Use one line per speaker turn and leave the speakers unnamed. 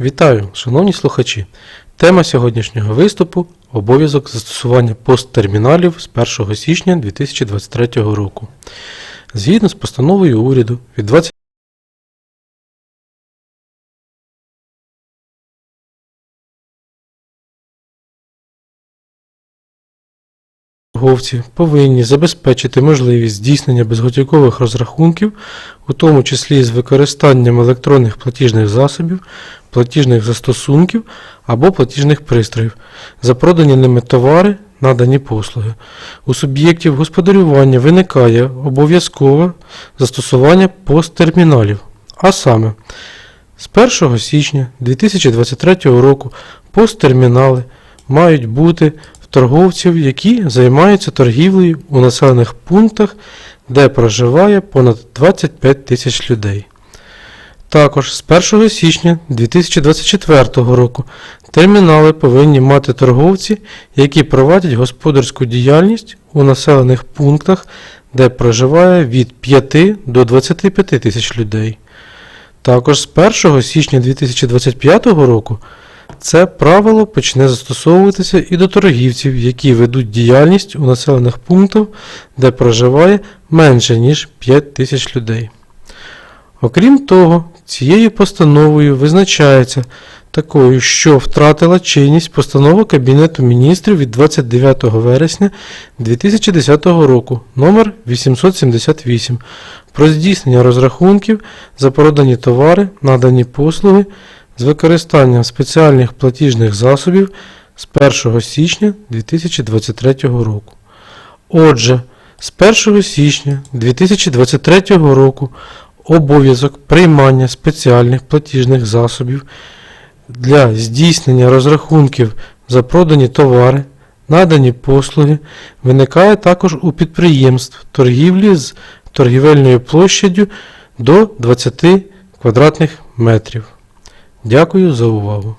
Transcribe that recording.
Вітаю, шановні слухачі! Тема сьогоднішнього виступу обов'язок застосування посттерміналів з 1 січня 2023 року. Згідно з постановою уряду від 20 Торговці повинні забезпечити можливість здійснення безготівкових розрахунків, у тому числі з використанням електронних платіжних засобів, платіжних застосунків або платіжних пристроїв, за продані ними товари, надані послуги. У суб'єктів господарювання виникає обов'язкове застосування посттерміналів, а саме з 1 січня 2023 року посттермінали мають бути торговців, які займаються торгівлею у населених пунктах, де проживає понад 25 тисяч людей. Також з 1 січня 2024 року термінали повинні мати торговці, які провадять господарську діяльність у населених пунктах, де проживає від 5 до 25 тисяч людей. Також з 1 січня 2025 року це правило почне застосовуватися і до торгівців, які ведуть діяльність у населених пунктах, де проживає менше ніж 5 тисяч людей. Окрім того, цією постановою визначається такою, що втратила чинність постанова Кабінету міністрів від 29 вересня 2010 року номер 878 про здійснення розрахунків за продані товари, надані послуги з використанням спеціальних платіжних засобів з 1 січня 2023 року. Отже, з 1 січня 2023 року обов'язок приймання спеціальних платіжних засобів для здійснення розрахунків за продані товари, надані послуги виникає також у підприємств торгівлі з торгівельною площадю до 20 квадратних метрів. Дякую за увагу.